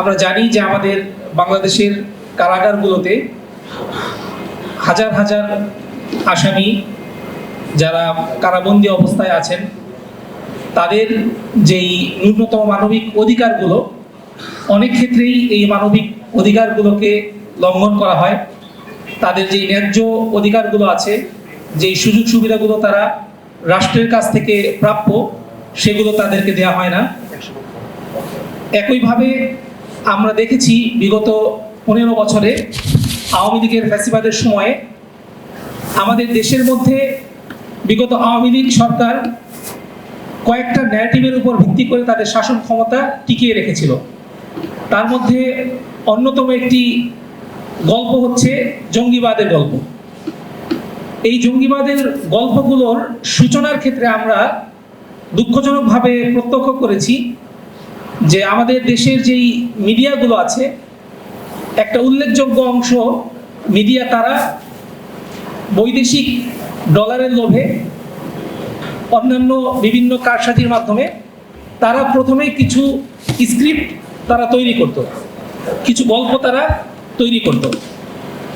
আমরা জানি যে আমাদের বাংলাদেশের কারাগারগুলোতে হাজার হাজার আসামি যারা কারাবন্দী অবস্থায় আছেন, তাদের যেই ন্যূনতম মানবিক অধিকারগুলো, অনেক ক্ষেত্রেই এই মানবিক অধিকারগুলোকে লঙ্ঘন করা হয়। তাদের যে ন্যায্য অধিকারগুলো আছে, যেই সুযোগ সুবিধাগুলো তারা রাষ্ট্রের কাছ থেকে প্রাপ্য, সেগুলো তাদেরকে দেওয়া হয় না। একইভাবে আমরা দেখেছি বিগত পনেরো বছরে আওয়ামী লীগের ফ্যাসিবাদের সময়ে আমাদের দেশের মধ্যে বিগত আওয়ামী লীগ সরকার কয়েকটা ন্যারেটিভের উপর ভিত্তি করে তাদের শাসন ক্ষমতা টিকিয়ে রেখেছিল। তার মধ্যে অন্যতম একটি গল্প হচ্ছে জঙ্গিবাদের গল্প। এই জঙ্গিবাদের গল্পগুলোর সূচনার ক্ষেত্রে আমরা দুঃখজনকভাবে প্রত্যক্ষ করেছি যে আমাদের দেশের যেই মিডিয়াগুলো আছে, একটা উল্লেখযোগ্য অংশ মিডিয়া তারা বৈদেশিক ডলারের লোভে অন্যান্য বিভিন্ন কারসাজির মাধ্যমে তারা প্রথমে কিছু স্ক্রিপ্ট তারা তৈরি করত, কিছু গল্প তারা তৈরি করত।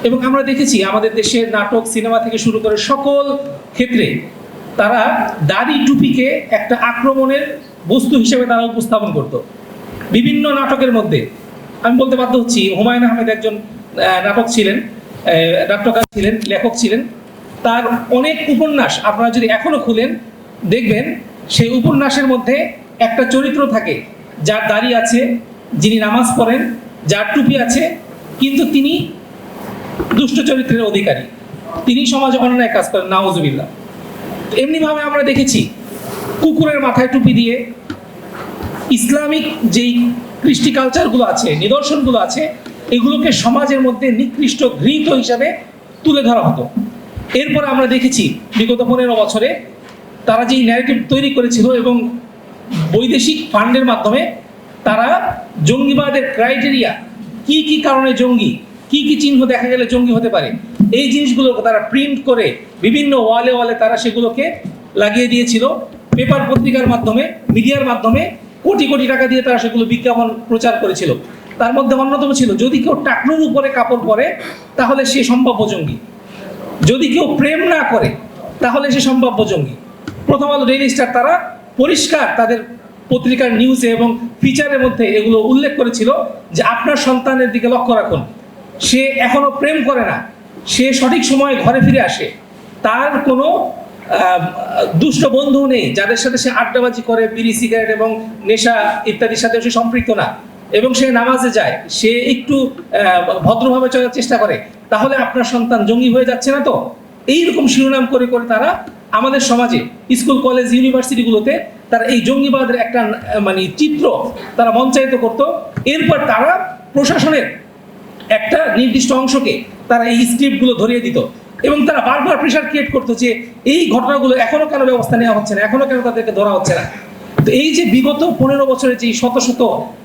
এবং আমরা দেখেছি আমাদের দেশের নাটক, সিনেমা থেকে শুরু করে সকল ক্ষেত্রে তারা দাড়ি টুপিকে একটা আক্রমণের বস্তু হিসেবে তারা উপস্থাপন করত। বিভিন্ন নাটকের মধ্যে। আমি বলতে বাধ্য হচ্ছি, হুমায়ুন আহমেদ একজন নাটক ছিলেন নাট্যকার ছিলেন, লেখক ছিলেন। তার অনেক উপন্যাস আপনারা যদি এখনও খুলেন, দেখবেন সেই উপন্যাসের মধ্যে একটা চরিত্র থাকে, যার দাড়ি আছে, যিনি নামাজ পড়েন, যার টুপি আছে, কিন্তু তিনি দুষ্ট চরিত্রের অধিকারী। তিনি সমাজে অন্যায় কাজ করেন নাওজুবিল্লাহ এমনিভাবে আমরা দেখেছি কুকুরের মাথায় টুপি দিয়ে ইসলামিক যেই কৃষ্টি কালচারগুলো আছে, নিদর্শনগুলো আছে, এগুলোকে সমাজের মধ্যে নিকৃষ্ট ঘৃত হিসাবে তুলে ধরা হতো। এরপর আমরা দেখেছি, বিগত পনেরো বছরে তারা যেই ন্যারেটিভ তৈরি করেছিল এবং বৈদেশিক ফান্ডের মাধ্যমে তারা জঙ্গিবাদের ক্রাইটেরিয়া কি কি কারণে জঙ্গি, কি কি চিহ্ন দেখা গেলে জঙ্গি হতে পারে, এই জিনিসগুলো তারা প্রিন্ট করে বিভিন্ন ওয়ালে ওয়ালে তারা সেগুলোকে লাগিয়ে দিয়েছিল। পেপার পত্রিকার মাধ্যমে, মিডিয়ার মাধ্যমে কোটি কোটি টাকা দিয়ে তারা সেগুলো বিজ্ঞাপন প্রচার করেছিল। তার মধ্যে অন্যতম ছিল, যদি কেউ টাকনুর উপরে কাপড় পরে, তাহলে সে সম্ভাব্য জঙ্গি। যদি কেউ প্রেম না করে, তাহলে সে সম্ভাব্য জঙ্গি। প্রথম আলো ডেইলি স্টার তারা পরিষ্কার তাদের পত্রিকার নিউজে এবং ফিচারের মধ্যে এগুলো উল্লেখ করেছিল যে আপনার সন্তানের দিকে লক্ষ্য রাখুন। সে এখনও প্রেম করে না। সে সঠিক সময়ে ঘরে ফিরে আসে। তার কোনো দুষ্ট বন্ধু নেই, যাদের সাথে সে আড্ডাবাজি করে, বিড়ি, সিগারেট এবং নেশা ইত্যাদির সাথে সে সম্পৃক্ত না। এবং সে নামাজে যায়, সে একটু ভদ্রভাবে চলার চেষ্টা করে। তাহলে আপনার সন্তান জঙ্গি হয়ে যাচ্ছে না তো? এইরকম শিরোনাম করে করে তারা আমাদের সমাজে, স্কুল, কলেজ, ইউনিভার্সিটিগুলোতে তারা এই জঙ্গিবাদের একটা মানে চিত্র তারা মঞ্চায়িত করত। এরপর তারা প্রশাসনের একটা নির্দিষ্ট অংশকে তারা এই স্ক্রিপ্টগুলো ধরিয়ে দিত। এবং তারা বারবার প্রেশার ক্রিয়েট করতো যে এই ঘটনাগুলো এখনও কেন ব্যবস্থা নেওয়া হচ্ছে না? এখনও কেন তাদেরকে ধরা হচ্ছে না? তো এই যে বিগত পনেরো বছরে যে শত শত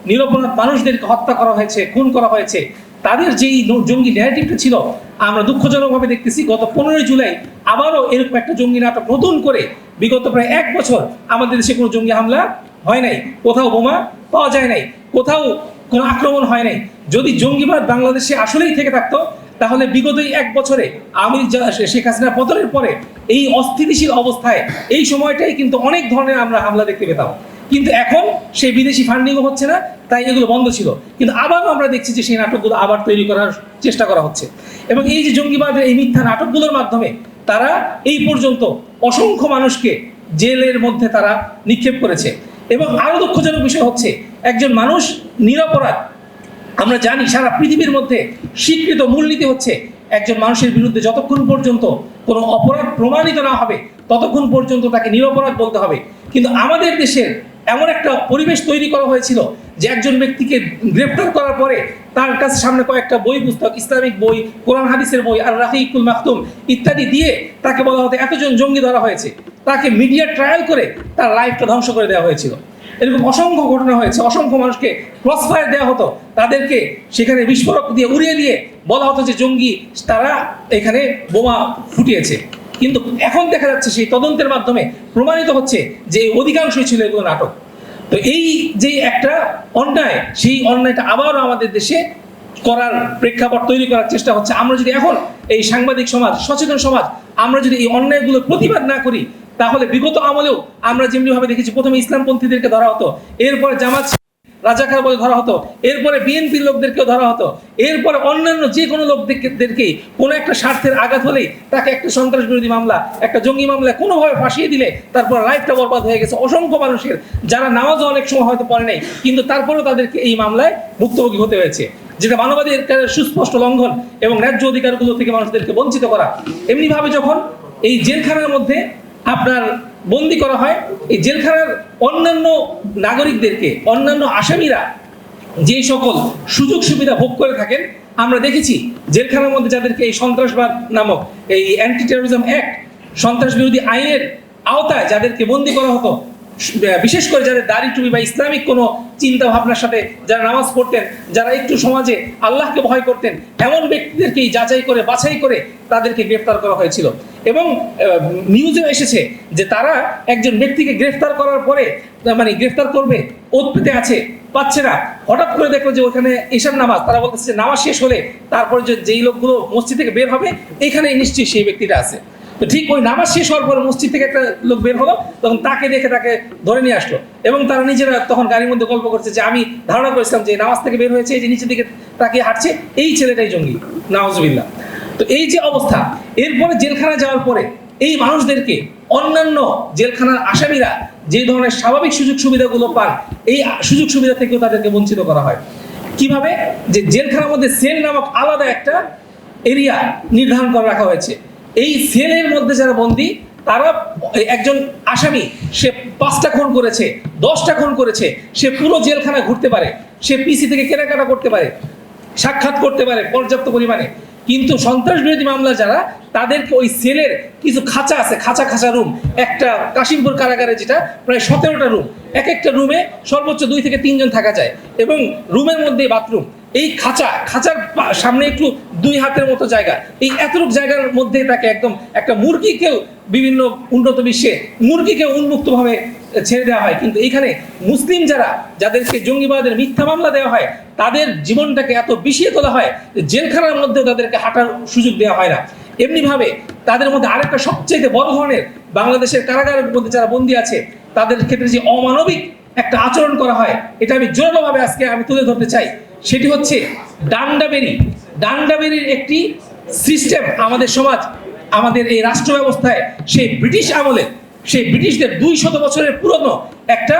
নিরপরাধ মানুষদেরকে হত্যা করা হয়েছে, খুন করা হয়েছে, তাদের যেই জঙ্গি ন্যারেটিভটা ছিল, আমরা দুঃখজনকভাবে দেখতেছি, গত পনেরোই জুলাই আবারও এরকম একটা জঙ্গি নাটক নতুন করে বিগত প্রায় এক বছর আমাদের দেশে কোনো জঙ্গি হামলা হয় নাই। কোথাও বোমা পাওয়া যায় নাই, কোথাও কোনো আক্রমণ হয় নাই। যদি জঙ্গিবাদ বাংলাদেশে আসলেই থেকে থাকতো তাহলে বিগত এক বছরে আমি শেখ হাসিনা পতনের পরে এই অস্থিতিশীল অবস্থায় এই সময়টাই কিন্তু অনেক ধরনের আমরা হামলা দেখতে পেতাম। কিন্তু এখন সেই বিদেশি ফান্ডিংও হচ্ছে না, তাই এগুলো বন্ধ ছিল। কিন্তু আবারও আমরা দেখছি যে সেই নাটকগুলো আবার তৈরি করার চেষ্টা করা হচ্ছে। এবং এই যে জঙ্গিবাদের এই মিথ্যা নাটকগুলোর মাধ্যমে তারা এই পর্যন্ত অসংখ্য মানুষকে জেলের মধ্যে তারা নিক্ষেপ করেছে। এবং আরও দুঃখজনক বিষয় হচ্ছে, একজন মানুষ নিরপরাধ আমরা জানি সারা পৃথিবীর মধ্যে স্বীকৃত মূলনীতি হচ্ছে একজন মানুষের বিরুদ্ধে যতক্ষণ পর্যন্ত কোনো অপরাধ প্রমাণিত না হবে, ততক্ষণ পর্যন্ত তাকে নিরপরাধ বলতে হবে। কিন্তু আমাদের দেশের এমন একটা পরিবেশ তৈরি করা হয়েছিল যে একজন ব্যক্তিকে গ্রেপ্তার করার পরে তার কাছে সামনে কয়েকটা বই, পুস্তক, ইসলামিক বই, কোরআন, হাদিসের বই আর রাহিকুল মাহতুম ইত্যাদি দিয়ে তাকে বলা হতো, এতজন জঙ্গি ধরা হয়েছে। তাকে মিডিয়া ট্রায়াল করে তার লাইফটা ধ্বংস করে দেওয়া হয়েছিল। এরকম অসংখ্য ঘটনা হয়েছে, অসংখ্য মানুষকে ক্রস ফায়ার দেওয়া হতো, তাদেরকে সেখানে বিস্ফোরক দিয়ে উড়িয়ে দিয়ে বলা হতো যে জঙ্গি, তারা এখানে বোমা ফুটিয়েছে। কিন্তু এখন দেখা যাচ্ছে সেই তদন্তের মাধ্যমে প্রমাণিত হচ্ছে যে অধিকাংশই ছিল এগুলো নাটক। তো এই যে একটা অন্যায়, সেই অন্যায়টা আবারও আমাদের দেশে করার প্রেক্ষাপট তৈরি করার চেষ্টা হচ্ছে। আমরা যদি এখন এই সাংবাদিক সমাজ, সচেতন সমাজ, আমরা যদি এই অন্যায়গুলো প্রতিবাদ না করি তাহলে বিগত আমলেও আমরা যেমনি ভাবে দেখেছি প্রথমে ইসলামপন্থীদেরকে ধরা হতো, এরপরে জামাত রাজাকার বলে ধরা হতো, এরপরে বিএনপির লোকদেরকেও ধরা হতো, এরপরে অন্যান্য যে কোনো লোকদেরকেই কোনো একটা স্বার্থের আঘাত হলেই তাকে একটা সন্ত্রাস বিরোধী মামলা, একটা জঙ্গি মামলা কোনোভাবে ফাঁসিয়ে দিলে তারপর লাইফটা বরবাদ হয়ে গেছে। অসংখ্য মানুষের, যারা নামাজও অনেক সময় হয়তো পড়ে নাই, কিন্তু তারপরেও তাদেরকে এই মামলায় ভুক্তভোগী হতে হয়েছে। যেটা মানবাধিকারের সুস্পষ্ট লঙ্ঘন এবং ন্যায্য অধিকারগুলো থেকে মানুষদেরকে বঞ্চিত করা। এমনিভাবে যখন এই জেলখানার মধ্যে আপনার বন্দি করা হয়। এই জেলখানার অন্যান্য নাগরিকদেরকে, অন্যান্য আসামিরা যে সকল সুযোগ সুবিধা ভোগ করে থাকেন, আমরা দেখেছি জেলখানার মধ্যে যাদেরকে এই সন্ত্রাসবাদ নামক এই অ্যান্টি টেরোরিজম অ্যাক্ট সন্ত্রাস বিরোধী আইনের আওতায় যাদেরকে বন্দি করা হতো বিশেষ করে যাদের দাড়ি টুপি বা ইসলামিক কোনো চিন্তা ভাবনার সাথে যারা নামাজ পড়তেন, যারা একটু সমাজে আল্লাহকে ভয় করতেন, এমন ব্যক্তিদেরকেই যাচাই করে, বাছাই করে তাদেরকে গ্রেফতার করা হয়েছিল। এবং নিউজেও এসেছে যে তারা একজন ব্যক্তিকে গ্রেফতার করার পরে মানে গ্রেফতার করবে ওত আছে, পাচ্ছে না। হঠাৎ করে দেখল যে ওখানে ঈশান নামাজ, তারা বলতেছে নামাজ শেষ হলে তারপরে যেই লোকগুলো মসজিদ থেকে বের হবে এখানে নিশ্চয়ই সেই ব্যক্তিটা আছে। তো ঠিক ওই নামাজ শেষ হওয়ার পর মসজিদ থেকে একটা লোক বের হলো, তখন তাকে দেখে তাকে ধরে নিয়ে আসলো। এবং তারা নিজেরা তখন গাড়ির মধ্যে গল্প করছে যে আমি ধারণা করেছিলাম যে নামাজ থেকে বের হয়েছে যে নিচের দিকে তাকে হাঁটছে, এই ছেলেটাই জঙ্গি। নাওজবিল্লা তো এই যে অবস্থা, এরপরে জেলখানা যাওয়ার পরে এই মানুষদেরকে অন্যান্য জেলখানার আসামিরা যে ধরনের স্বাভাবিক সুযোগ সুবিধাগুলো পান, এই সুযোগ সুবিধা থেকেও তাদেরকে বঞ্চিত করা হয়। কীভাবে? যে জেলখানার মধ্যে সেল নামক আলাদা একটা এরিয়া নির্ধারণ করে রাখা হয়েছে। এই সেলের মধ্যে যারা বন্দী, তারা একজন আসামি, সে পাঁচটা খুন করেছে, দশটা খুন করেছে, সে পুরো জেলখানা ঘুরতে পারে, সে পিসি থেকে কেনাকাটা করতে পারে, সাক্ষাৎ করতে পারে পর্যাপ্ত পরিমাণে। কিন্তু সন্ত্রাস বিরোধী মামলা যারা, তাদেরকে ওই সেলের কিছু খাঁচা আছে, খাঁচা খাঁচা রুম, একটা কাশিমপুর কারাগারে যেটা প্রায় সতেরোটা রুম, এক একটা রুমে সর্বোচ্চ দুই থেকে তিনজন থাকা যায় এবং রুমের মধ্যে বাথরুম। এই খাঁচা, খাঁচার সামনে একটু দুই হাতের মতো জায়গা। এই এতটুক জায়গার মধ্যে তাকে একদম একটা মুরগিকেও বিভিন্ন উন্নত বিশ্বে মুরগিকে উন্মুক্তভাবে ছেড়ে দেওয়া হয়। কিন্তু এখানে মুসলিম যারা, যাদেরকে জঙ্গিবাদের মিথ্যা মামলা দেওয়া হয়, তাদের জীবনটাকে এত বিষিয়ে তোলা হয় জেলখানার মধ্যেও তাদেরকে হাঁটার সুযোগ দেওয়া হয় না। এমনিভাবে তাদের মধ্যে আরেকটা সবচেয়ে বড় ধরনের বাংলাদেশের কারাগারের মধ্যে যারা বন্দী আছে, তাদের ক্ষেত্রে যে অমানবিক একটা আচরণ করা হয়, এটা আমি জোরালোভাবে আজকে আমি তুলে ধরতে চাই। সেটি হচ্ছে ডান্ডাবেরি। ডান্ডাবেরির একটি সিস্টেম আমাদের সমাজ, আমাদের এই রাষ্ট্র ব্যবস্থায় সেই ব্রিটিশ আমলে, সেই ব্রিটিশদের দুই শত বছরের পুরনো একটা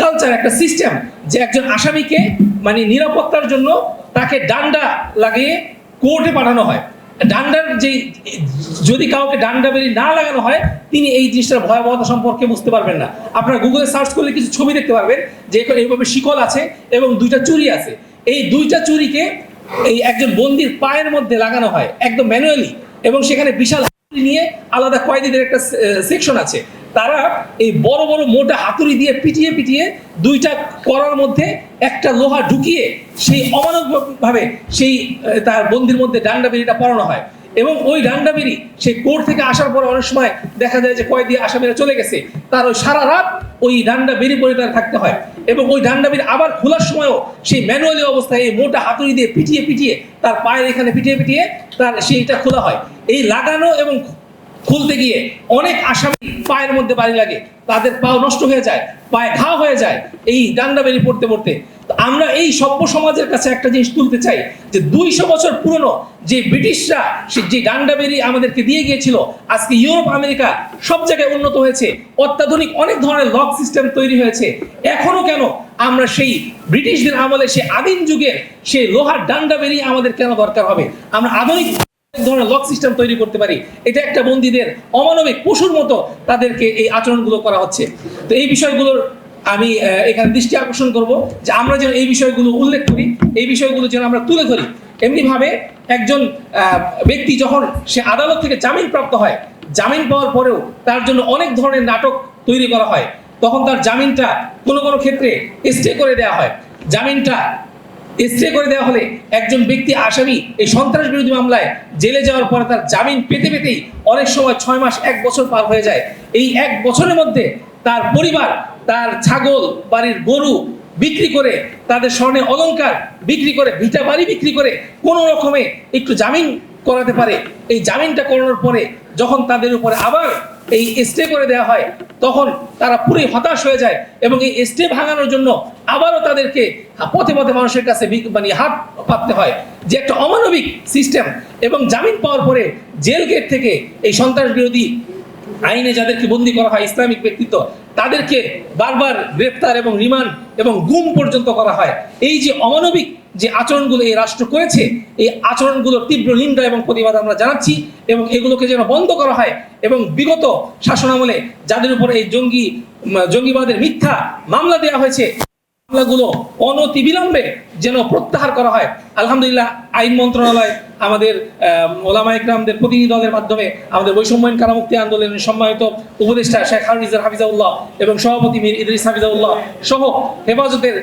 কালচার একটা সিস্টেম যে একজন আসামিকে মানে নিরাপত্তার জন্য তাকে ডান্ডা লাগিয়ে কোর্টে পাঠানো হয়। ডান্ডার যে, যদি কাউকে ডান্ডা বেরি না লাগানো হয়, তিনি এই জিনিসটার ভয়াবহতা সম্পর্কে বুঝতে পারবেন না। আপনারা গুগলে সার্চ করলে কিছু ছবি দেখতে পারবেন যে এইভাবে শিকল আছে এবং দুইটা চুরি আছে। এই দুইটা চুরিকে এই একজন বন্দির পায়ের মধ্যে লাগানো হয়, একদম ম্যানুয়ালি এবং সেখানে বিশাল হাতুড়ি নিয়ে আলাদা কয়েদিদের একটা সেকশন আছে। তারা এই বড় বড় মোটা হাতুড়ি দিয়ে পিটিয়ে পিটিয়ে দুইটা করার মধ্যে একটা লোহা ঢুকিয়ে সেই অমানবভাবে সেই তার বন্দির মধ্যে ডান্ডা বেরিটা পরানো হয়। এবং ওই ডান্ডা বেরি সেই কোর্ট থেকে আসার পরে অনেক সময় দেখা যায় যে কয়েদি আসামিরা চলে গেছে। তার ওই সারা রাত ওই ডান্ডা বেরি পরে তার থাকতে হয়। এবং ওই ডান্ডা বেরি আবার খোলার সময়ও সেই ম্যানুয়ালি অবস্থায় এই মোটা হাতুড়ি দিয়ে পিটিয়ে পিটিয়ে তার পায়ের এখানে পিটিয়ে পিটিয়ে তার সেইটা খোলা হয়। এই লাগানো এবং খুলতে গিয়ে অনেক আসামি পায়ের মধ্যে বাড়ি লাগে। তাদের পাও নষ্ট হয়ে যায়, পায়ে ঘা হয়ে যায়। এই ডান্ডা বেরি পড়তে পড়তে আমরা এই সভ্য সমাজের কাছে একটা জিনিস তুলতে চাই, যে দুইশো বছর পুরনো যে ব্রিটিশরা যে ডান্ডা বেরি আমাদেরকে দিয়ে গিয়েছিল, আজকে ইউরোপ, আমেরিকা সব জায়গায় উন্নত হয়েছে, অত্যাধুনিক অনেক ধরনের লক সিস্টেম তৈরি হয়েছে। এখনও কেন আমরা সেই ব্রিটিশদের আমলে সে আদিম যুগের সেই লোহার ডান্ডা বেরি আমাদের কেন দরকার হবে? আমরা আধুনিক ধরনের লক সিস্টেম তৈরি করতে পারি। এটা একটা বন্দীদের অমানবিক পশুর মতো তাদেরকে এই আচরণগুলো করা হচ্ছে। তো এই বিষয়গুলোর আমি এখানে দৃষ্টি আকর্ষণ করব যে আমরা যেন এই বিষয়গুলো উল্লেখ করি, এই বিষয়গুলো যেন আমরা তুলে ধরি। এমনিভাবে একজন ব্যক্তি যখন সে আদালত থেকে জামিন প্রাপ্ত হয়, জামিন পাওয়ার পরেও তার জন্য অনেক ধরনের নাটক তৈরি করা হয়। তখন তার জামিনটা কোনো কোনো ক্ষেত্রে স্টে করে দেওয়া হয়। জামিনটা স্টে করে দেওয়া হলে একজন ব্যক্তি আসামি এই সন্ত্রাস বিরোধী মামলায় জেলে যাওয়ার পরে তার জামিন পেতে পেতেই অনেক সময় ছয় মাস, এক বছর পার হয়ে যায়। এই এক বছরের মধ্যে তার পরিবার তার ছাগল, বাড়ির গরু বিক্রি করে, তাদের স্বর্ণে অলংকার বিক্রি করে, ভিটা বাড়ি বিক্রি করে, কোনো রকমে একটু জামিন করাতে পারে। এই জামিনটা করানোর পরে যখন তাদের উপরে আবার এই স্টে করে দেওয়া হয়, তখন তারা পুরোই হতাশ হয়ে যায় এবং এই স্টে ভাঙানোর জন্য আবারও তাদেরকে পথে পথে মানুষের কাছে মানে হাত পাততে হয়। যে একটা অমানবিক সিস্টেম এবং জামিন পাওয়ার পরে জেল গেট থেকে এই সন্ত্রাস বিরোধী আইনে যাদেরকে বন্দি করা হয়, ইসলামিক ব্যক্তিত্ব তাদেরকে বারবার গ্রেপ্তার এবং রিমান্ড এবং গুম পর্যন্ত করা হয়। এই যে অমানবিক যে আচরণগুলো এই রাষ্ট্র করেছে, এই আচরণগুলোর তীব্র নিন্দা এবং প্রতিবাদ আমরা জানাচ্ছি এবং এগুলোকে যেন বন্ধ করা হয় এবং বিগত শাসনামলে যাদের উপর এই জঙ্গি জঙ্গিবাদের মিথ্যা মামলা দেওয়া হয়েছে, মামলাগুলো অনতিবিলম্বে যেন প্রত্যাহার করা হয়। আলহামদুলিল্লাহ, আইন মন্ত্রণালয় আমাদের ওলামা ইকরামদের প্রতিনিধি দলের মাধ্যমে আমাদের বৈষম্যহীন কারামুক্তি আন্দোলনের সম্মানিত উপদেষ্টা শেখ হাফিজার হাফিজাউল্লাহ এবং সভাপতি মীর ইদ্রিস হাফিজাউল্লাহ সহ হেফাজতের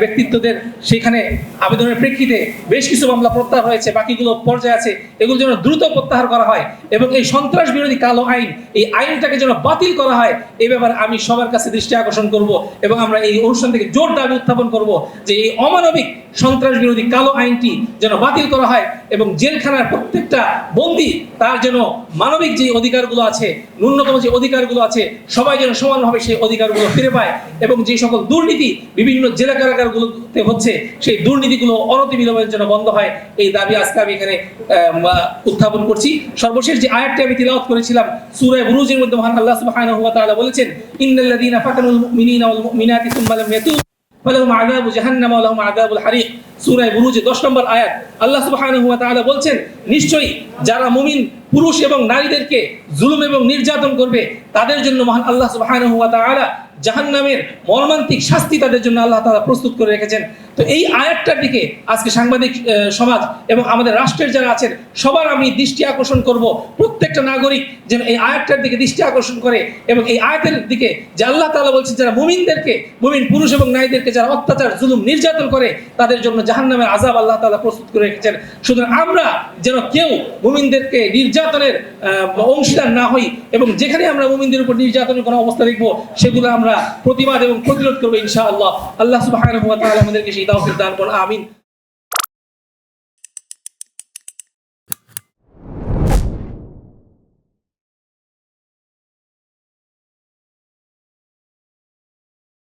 ব্যক্তিত্বদের সেখানে আবেদনের প্রেক্ষিতে বেশ কিছু মামলা প্রত্যাহার হয়েছে, বাকিগুলো পর্যায়ে আছে। এগুলো যেন দ্রুত প্রত্যাহার করা হয় এবং এই সন্ত্রাস বিরোধী কালো আইন, এই আইনটাকে যেন বাতিল করা হয় এই ব্যাপারে আমি সবার কাছে দৃষ্টি আকর্ষণ করব এবং আমরা এই অনুষ্ঠান থেকে জোর দাবি উত্থাপন করব যে এই অমানবিক সন্ত্রাস বিরোধী কালো আইনটি যেন বাতিল করা হয়। এবং জেলখানার প্রত্যেকটা বন্দী তার যেন মানবিক যে অধিকারগুলো আছে, ন্যূনতম যে অধিকারগুলো আছে, সবাই যেন সমানভাবে সেই অধিকারগুলো ফিরে পায় এবং যে সকল দুর্নীতি বিভিন্ন জেলা কারাগারগুলোতে হচ্ছে, সেই দুর্নীতিগুলো অনতিবিলম্বে যেন বন্ধ হয়। এই দাবি আজকে আমি এখানে উত্থাপন করছি। সর্বশেষ যে আয়াতটি আমি তিলাওয়াত করেছিলাম, সূরা বুরুজের মধ্যে মহান আল্লাহ সুবহানাহু ওয়া তাআলা বলেছেন ইন্নাল্লাযীনা ফাতানুল মুমিনিনা ওয়াল মুমিনাতি সুম্মা লাম ইয়াতুবু। ফালাহুম আযাবু জাহান্নাম ওয়া লাহুম আযাবুল হারিক সূরা বুরুজে 10 নম্বর আয়াত। আল্লাহ সুবহানাহু ওয়া তাআলা বলছেন, নিশ্চয়ই যারা মুমিন, পুরুষ এবং নারীদেরকে জুলুম এবং নির্যাতন করবে, তাদের জন্য মহান আল্লাহ সুবহানাহু ওয়া তাআলা জাহান্নামের মর্মান্তিক শাস্তি তাদের জন্য আল্লাহ তাআলা প্রস্তুত করে রেখেছেন। তো এই আয়াতটার দিকে আজকে সাংবাদিক সমাজ এবং আমাদের রাষ্ট্রের যারা আছেন, সবার আমি দৃষ্টি আকর্ষণ করব। প্রত্যেকটা নাগরিক যেন এই আয়াতটার দিকে দৃষ্টি আকর্ষণ করে এবং এই আয়াতের দিকে যে আল্লাহ তালা বলছেন, যারা মুমিনদেরকে, মুমিন পুরুষ এবং নারীদেরকে যারা অত্যাচার, জুলুম, নির্যাতন করে, তাদের জন্য জাহান্নামের আযাব আল্লাহ তাআলা প্রস্তুত করে রেখেছেন। সুতরাং আমরা যেন কেউ মুমিনদেরকে নির্যাতনের অংশীদার না হই এবং যেখানে আমরা মুমিনদের উপর নির্যাতনের কোনো অবস্থা দেখব, সেগুলো আমরা প্রতিবাদ এবং প্রতিরোধ করব ইনশাআল্লাহ। আল্লাহ তাআলা আমাদেরকে সেই দান করুন, আমিন।